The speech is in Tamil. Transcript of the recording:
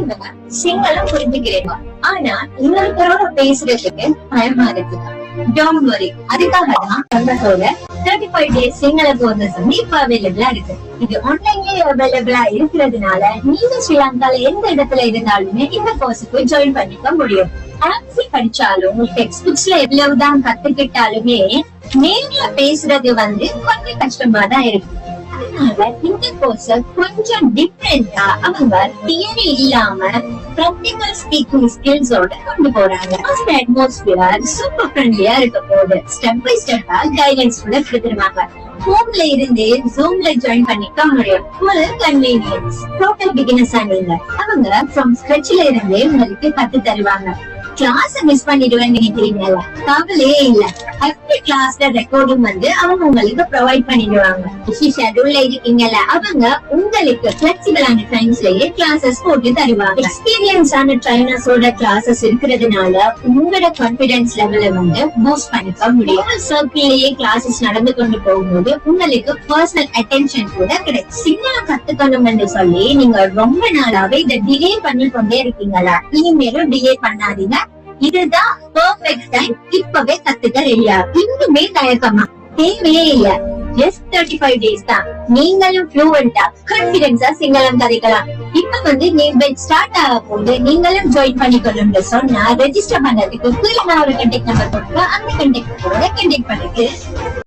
நீங்க சிங்களம் புரிஞ்சுக்கிறீங்க ஆனா இன்னொருத்தரோட பேசுறதுக்கு பயமா இருக்குதான் டோன்ட் வரி அதுக்காக தான் சொல்றதோட thirty five days single courses வந்து இப்ப அவைலபிளா இருக்கு. இது ஆன்லைன்லயே அவைலபிளா இருக்கிறதுனால நீங்க ஸ்ரீலங்கால எந்த இடத்துல இருந்தாலுமே இந்த கோர்ஸுக்கு ஜாயின் பண்ணிக்க முடியும். ஆப்ஸி படிச்சாலும் டெக்ஸ்ட் புக்ஸ்ல எவ்வளவுதான் கத்துக்கிட்டாலுமே நேர்ல பேசுறது வந்து கொஞ்சம் கஷ்டமா தான் இருக்கு. அதனால இந்த கோர்ஸ் கொஞ்சம் டிஃப்ரெண்டா அவங்க தியரி இல்லாம ப்ராக்டிகல் ஸ்பீக்கிங் ஸ்கில்ஸோட கொண்டு போறாங்க. அந்த அட்மாஸ்பியர் சூப்பர் ஃப்ரெண்ட்லியா இருக்க போகுது. ஸ்டெப் பை ஸ்டெப்பா கைடன்ஸ் கூட கொடுத்துருவாங்க ஹோம்ல இருந்தே ஜூம்ல ஜாயின் பண்ணிக்க முடியும். ஃபுல் கன்வீனியன்ஸ் டோட்டல் பிகினர்ஸா நீங்க அவங்க ஃப்ரம் ஸ்க்ரெட்ச்ல இருந்தே உங்களுக்கு கத்து தருவாங்க. கிளாஸ் மிஸ் பண்ணிடுவேன்னு நினைக்கிறீங்கல்ல கவலையே இல்ல. எவ்ரி கிளாஸ்ல ரெக்கார்டிங் வந்து அவங்க உங்களுக்கு ப்ரொவைட் பண்ணிடுவாங்க. ஷெட்யூல்ல இருக்கீங்கல்ல அவங்க உங்களுக்கு பிளெக்சிபிளான டைம்ஸ்லயே கிளாஸஸ் போட்டு தருவாங்க. எக்ஸ்பீரியன்ஸ் ஆன ட்ரைனர்ஸோட கிளாஸஸ் இருக்கிறதுனால உங்களோட கான்பிடன்ஸ் லெவலை வந்து பூஸ்ட் பண்ணிக்க முடியும். சர்க்கிள்லயே கிளாஸஸ் நடந்து கொண்டு போகும்போது உங்களுக்கு பர்சனல் அட்டென்ஷன் கூட கிடைக்கும். சிங்களம் கத்துக்கணும்னு சொல்லி நீங்க ரொம்ப நாளாவே இதை டிலே பண்ணி கொண்டே இருக்கீங்களா? இனிமேலும் டிலே பண்ணாதீங்க. இதுதான் பெர்ஃபெக்ட் டைம் இப்பவே கத்துக்க ரெடியா இன்னுமே தயக்கமா. தேவையே இல்ல. ஜஸ்ட் தேர்ட்டி ஃபைவ் டேஸ் தான். நீங்களும் ஃப்ளூவெண்டா கான்பிடன்ஸா சிங்களம் கதைக்கலாம். இப்ப வந்து நீ ஸ்டார்ட் ஆக போது நீங்களும் ஜாயின் பண்ணிக்கணும்னு சொன்னா ரெஜிஸ்டர் பண்ணதுக்கு கீழே நான் ஒரு கண்டெக்ட் நம்பர் கொடுக்குறேன். அந்த கண்டெக்ட் நம்பரோட கண்டெக்ட் பண்ணுங்க